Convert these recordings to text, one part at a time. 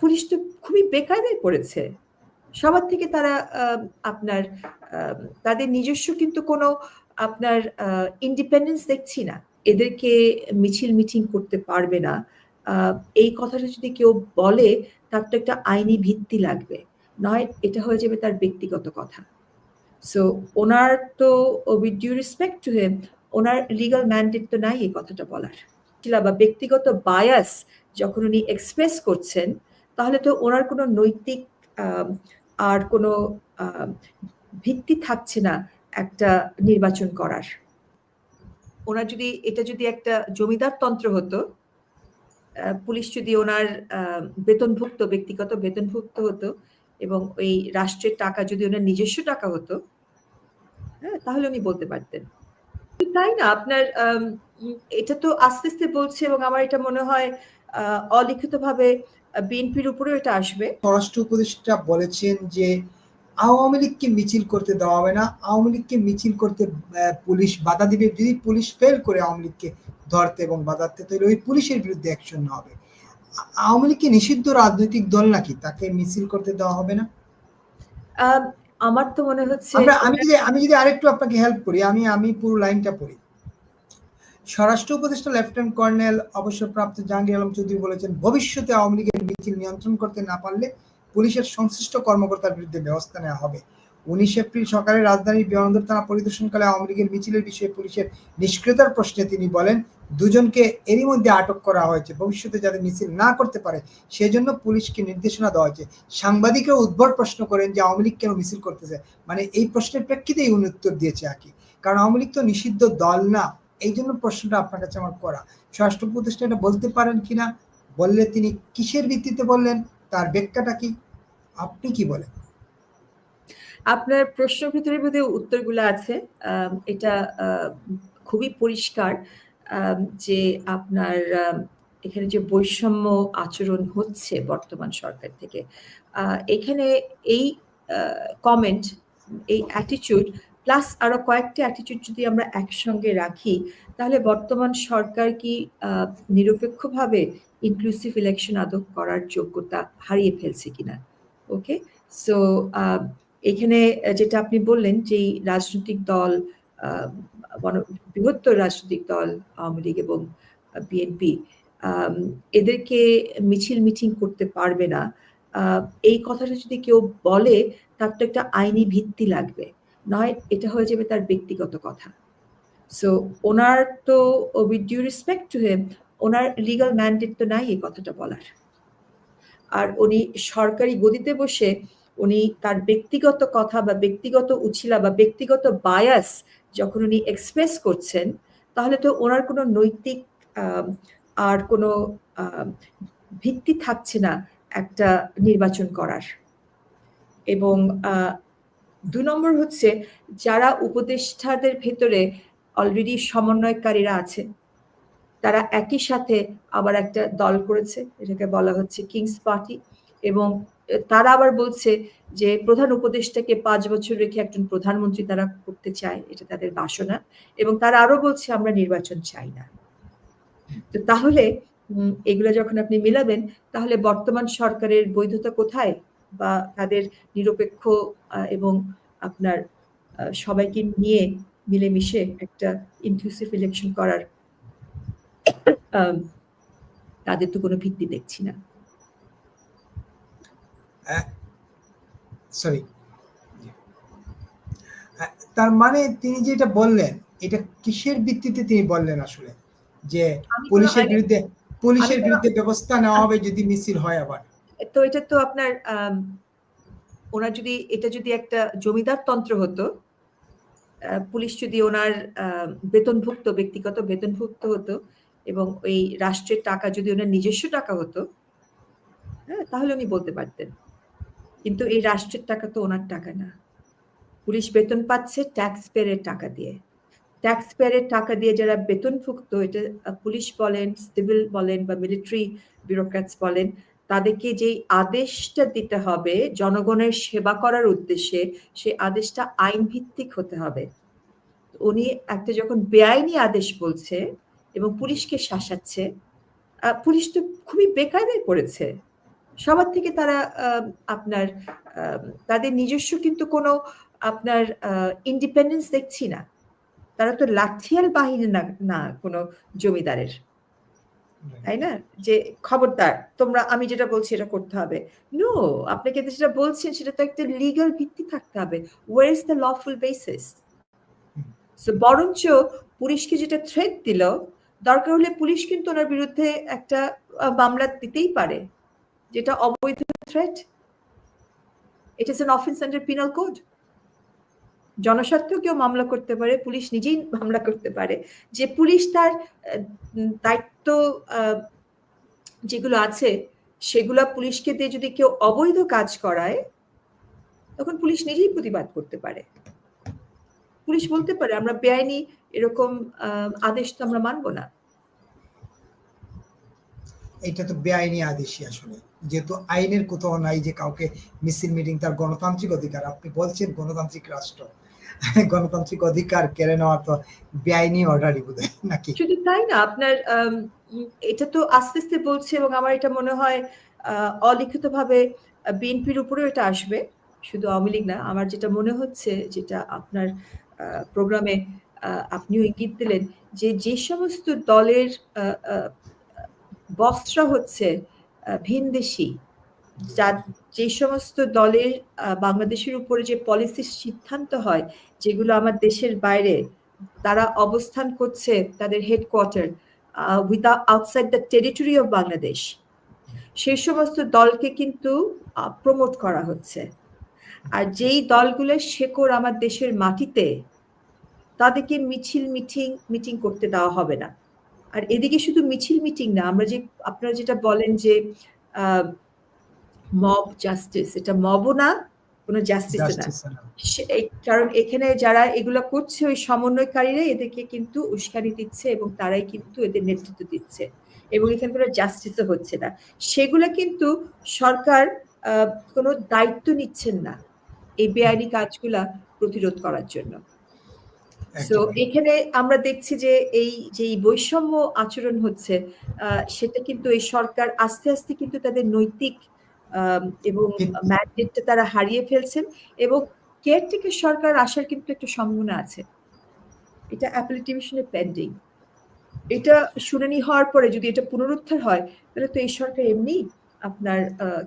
Police তো খুবই বেকায়দায় পড়েছে সবার থেকে তারা আপনার তাদের নিজস্ব কিন্তু কোনো আপনার ইন্ডিপেন্ডেন্স দেখছি না। এদেরকে মিছিল মিটিং করতে পারবে না। এই কথাটা যদি কেউ বলে, তার তো একটা আইনি ভিত্তি লাগবে। নয়, এটা হয়ে যাবে তার ব্যক্তিগত কথা। সো ওনার তো with due respect to him owner legal mandate তো নাই এই কথাটা বলার। বা ব্যক্তিগত বায়াস যখন উনি এক্সপ্রেস করছেন তাহলে তো ওনার কোনো নৈতিক আর কোনো ভিত্তি থাকছে না একটা নির্বাচন করার। ওনার যদি, এটা যদি একটা জমিদার তন্ত্র হতো পুলিশ যদি ওনার বেতনভুক্ত, ব্যক্তিগত বেতনভুক্ত হতো এবং ওই রাষ্ট্রের টাকা যদি ওনার নিজস্ব টাকা হতো হ্যাঁ তাহলে উনি বলতে পারতেন। তাই না? আপনার এটা তো আস্তে আস্তে বলছে এবং আমার এটা মনে হয় অলিখিতভাবে বিএনপির উপরেও এটা আসবে। স্বরাষ্ট্র উপদেষ্টা বলেছেন যে আওয়ামী লীগকে মিছিল করতে দেওয়া হবে না। আওয়ামী লীগকে মিছিল করতে পুলিশ বাধা দিবে। যদি পুলিশ ফেল করে আওয়ামী লীগকে ধরতে এবং বাধাতে তাহলে ওই পুলিশের বিরুদ্ধে অ্যাকশন হবে। আওয়ামী লীগ কি নিষিদ্ধ রাজনৈতিক দল নাকি? তাকে মিছিল করতে দেওয়া হবে না? আমার তো মনে হচ্ছে আমি যদি আমি যদি আরেকটু আপনাকে হেল্প করি আমি আমি পুরো লাইনটা পড়ি। স্বরাষ্ট্র উপদেষ্টা লেফটেন্যান্ট কর্নেল অবসরপ্রাপ্ত জাহাঙ্গীর আলম চৌধুরী বলেছেন ভবিষ্যতে আওয়ামী লীগের মিছিল নিয়ন্ত্রণ করতে না পারলে পুলিশের সংশ্লিষ্ট কর্মকর্তার বিরুদ্ধে ব্যবস্থা নেওয়া হবে। উনিশ এপ্রিল সকালে রাজধানীর বিমানবন্দর থানা পরিদর্শনকালে আওয়ামী লীগের মিছিলের বিষয়ে পুলিশের নিষ্ক্রিয়তার প্রশ্নে তিনি বলেন, দুজনকে এরই মধ্যে আটক করা হয়েছে। ভবিষ্যতে যাতে মিছিল না করতে পারে, সেজন্য পুলিশকে নির্দেশনা দেওয়া হয়েছে। সাংবাদিকরা উদ্ভট প্রশ্ন করেন যে আওয়ামী লীগ কেন মিছিল করতেছে? মানে এই প্রশ্নের প্রেক্ষিতেই উনি উত্তর দিয়েছে আর কি। কারণ আওয়ামী লীগ তো নিষিদ্ধ দল না। এই জন্য প্রশ্নটা আপনার কাছে আমার করা। স্বরাষ্ট্র প্রতিষ্ঠা এটা বলতে পারেন কিনা? বললে তিনি কিসের ভিত্তিতে বললেন? তার ব্যাখ্যাটা কি? আপনি কি বলেন? আপনার প্রশ্ন ভিতরে বোধহয় উত্তরগুলো আছে। এটা খুবই পরিষ্কার যে আপনার এখানে যে বৈষম্য আচরণ হচ্ছে বর্তমান সরকার থেকে। এখানে এই কমেন্ট এই অ্যাটিচিউড প্লাস আরও কয়েকটি অ্যাটিচিউড যদি আমরা একসঙ্গে রাখি, তাহলে বর্তমান সরকার কি নিরপেক্ষভাবে ইনক্লুসিভ ইলেকশন আদৌ করার যোগ্যতা হারিয়ে ফেলছে কিনা? ওকে সো এখানে যেটা আপনি বললেন যে রাজনৈতিক দল বৃহত্তর রাজনৈতিক দল, আওয়ামী লীগ এবং বিএনপি এদেরকে মিছিল মিটিং করতে পারবে না। এই কথাটা যদি কেউ বলে, তার তো একটা আইনি ভিত্তি লাগবে। নয়, এটা হয়ে যাবে তার ব্যক্তিগত কথা। সো ওনার তো with due respect to him owner legal mandate তো নাই এই কথাটা বলার। আর উনি সরকারি গদিতে বসে উনি তার ব্যক্তিগত কথা বা ব্যক্তিগত উছিলা বা ব্যক্তিগত বায়াস যখন উনি এক্সপ্রেস করছেন, তাহলে তো ওনার কোনো নৈতিক আর কোনো ভিত্তি থাকছে না একটা নির্বাচন করার। এবং দু নম্বর হচ্ছে যারা উপদেষ্টাদের ভেতরে অলরেডি সমন্বয়কারীরা আছে, তারা একই সাথে আবার একটা দল করেছে, এটাকে বলা হচ্ছে কিংস পার্টি এবং তারা আবার বলছে যে প্রধান উপদেষ্টাকে পাঁচ বছর রেখে একজন প্রধানমন্ত্রী তারা করতে চায়, এটা তাদের বাসনা এবং তারা আরও বলছে আমরা নির্বাচন চাই না। তো তাহলে এগুলো যখন আপনি মিলাবেন, তাহলে বর্তমান সরকারের বৈধতা কোথায়? বা তাদের নিরপেক্ষ এবং আপনার সবাইকে নিয়ে মিলেমিশে একটা ইনক্লুসিভ ইলেকশন করার তাদের তো কোনো ভিত্তি দেখছি না। সরি তার মানে তিনি যেটা বললেন এটা কিসের ভিত্তিতে তিনি বললেন আসলে? যে পুলিশের বিরুদ্ধে পুলিশের বিরুদ্ধে ব্যবস্থা নেওয়া হবে যদি মিছিল হয় আবার। তো এটা তো আপনার ওনার যদি, এটা যদি একটা জমিদার তন্ত্র হতো পুলিশ যদি ওনার বেতনভুক্ত, ব্যক্তিগত বেতনভুক্ত হতো, এবং ওই রাষ্ট্রের টাকা যদি ওনার নিজস্ব টাকা হতো হ্যাঁ তাহলে উনি বলতে পারতেন। কিন্তু এই রাষ্ট্রের টাকা তো ওনার টাকা না। পুলিশ বেতন পাচ্ছে ট্যাক্স পেয়ারের টাকা দিয়ে। ট্যাক্স পেয়ারের টাকা দিয়ে যারা বেতনভুক্ত, এটা পুলিশ বলেন সিভিল বলেন, বা মিলিটারি বিউরোক্র্যাটস বলেন তাদেরকে যেই আদেশটা দিতে হবে, জনগণের সেবা করার উদ্দেশ্যে সেই আদেশটা আইন ভিত্তিক হতে হবে উনি একটা যখন বেআইনি আদেশ বলছে এবং পুলিশকে শাসাচ্ছে পুলিশ তো খুবই বেকায়দায় পড়েছে সবার থেকে তারা আপনার তাদের নিজস্ব কিন্তু কোনো আপনার ইন্ডিপেন্ডেন্স দেখছি না। তারা তো লাঠিয়াল বাহিনী না না কোনো জমিদারের। তাই না? যে খবরদার তোমরা আমি যেটা বলছি এটা করতে হবে। নো, আপনাকে যেটা বলছেন সেটা তো একটা লিগ্যাল ভিত্তি থাকতে হবে। Is the lawful basis? Hmm. So বরঞ্চ পুলিশকে যেটা থ্রেট দিল, দরকার হলে পুলিশ কিন্তু ওনার বিরুদ্ধে একটা মামলা দিতেই পারে। যেটা অবৈধ threat. It is an offense under penal code. জনস্বার্থেও কেউ মামলা করতে পারে, পুলিশ নিজেই মামলা করতে পারে। যে পুলিশ তার দায়িত্ব যেগুলো আছে সেগুলো পুলিশকে দিয়ে যদি কেউ অবৈধ কাজ করায়, তখন পুলিশ নিজেই প্রতিবাদ করতে পারে। পুলিশ বলতে পারে আমরা বেআইনি এরকম আদেশ তো আমরা মানব না। এটা তো বেআইনি আদেশই আসলে। যেহেতু আইনের কোথাও নাই যে কাউকে মিছিল মিটিং তার গণতান্ত্রিক অধিকার। আপনি বলছেন গণতান্ত্রিক রাষ্ট্র। গণতান্ত্রিক অধিকার কেড়ে নেওয়া তো বেআইনি অর্ডারই বোধহয় নাকি? শুধু তাই না আপনার এটা তো আস্তে, আস্তে বলছে এবং আমার এটা মনে হয় অলিখিতভাবে বিএনপির উপরেও এটা আসবে। শুধু আওয়ামী লীগ না। আমার যেটা মনে হচ্ছে যেটা আপনার প্রোগ্রামে আপনিও ইঙ্গিত দিলেন যে, যে সমস্ত দলের আ হচ্ছে ভিনদেশী, যা যে সমস্ত দলের বাংলাদেশের উপরে যে পলিসির সিদ্ধান্ত হয়, যেগুলো আমার দেশের বাইরে, তারা অবস্থান করছে তাদের headquarter uh without outside the territory of Bangladesh. সেই সমস্ত দলকে কিন্তু প্রমোট করা হচ্ছে। আর যেই দলগুলোর শেকড় আমার দেশের মাটিতে, তাদেরকে মিছিল মিটিং মিটিং করতে দেওয়া হবে না। আর এদিকে শুধু মিছিল মিটিং না, আমরা যে আপনারা যেটা বলেন যে মব জাস্টিস এটা মবও না, কোনো। জাস্টিস না। কারণ এখানে যারা এগুলো করছে ওই সমন্বয়কারীরা এদেরকে কিন্তু উস্কানি দিচ্ছে এবং তারাই কিন্তু এদের নেতৃত্ব দিচ্ছে। এবং এখানে কোনো জাস্টিসও হচ্ছে না। সেগুলা কিন্তু সরকার কোনো দায়িত্ব নিচ্ছেন না। এই বেআইনি কাজগুলা প্রতিরোধ করার জন্য। তো এখানে আমরা দেখছি যে এই যে বৈষম্য আচরণ হচ্ছে সেটা কিন্তু এই সরকার আস্তে, আস্তে কিন্তু তাদের নৈতিক এবং। ম্যান্ডেটটা তারা হারিয়ে ফেলছেন এবং কেয়ারটেকার সরকার আসার কিন্তু একটা সম্ভাবনা আছে। এটা অ্যাপেল ডিভিশনে পেন্ডিং। এটা শুনানি হওয়ার পরে যদি এটা পুনরুদ্ধার হয়, তাহলে তো এই সরকার এমনি আপনার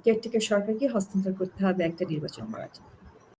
কেয়ারটেকার সরকারকে হস্তান্তর করতে হবে একটা নির্বাচন করার জন্য।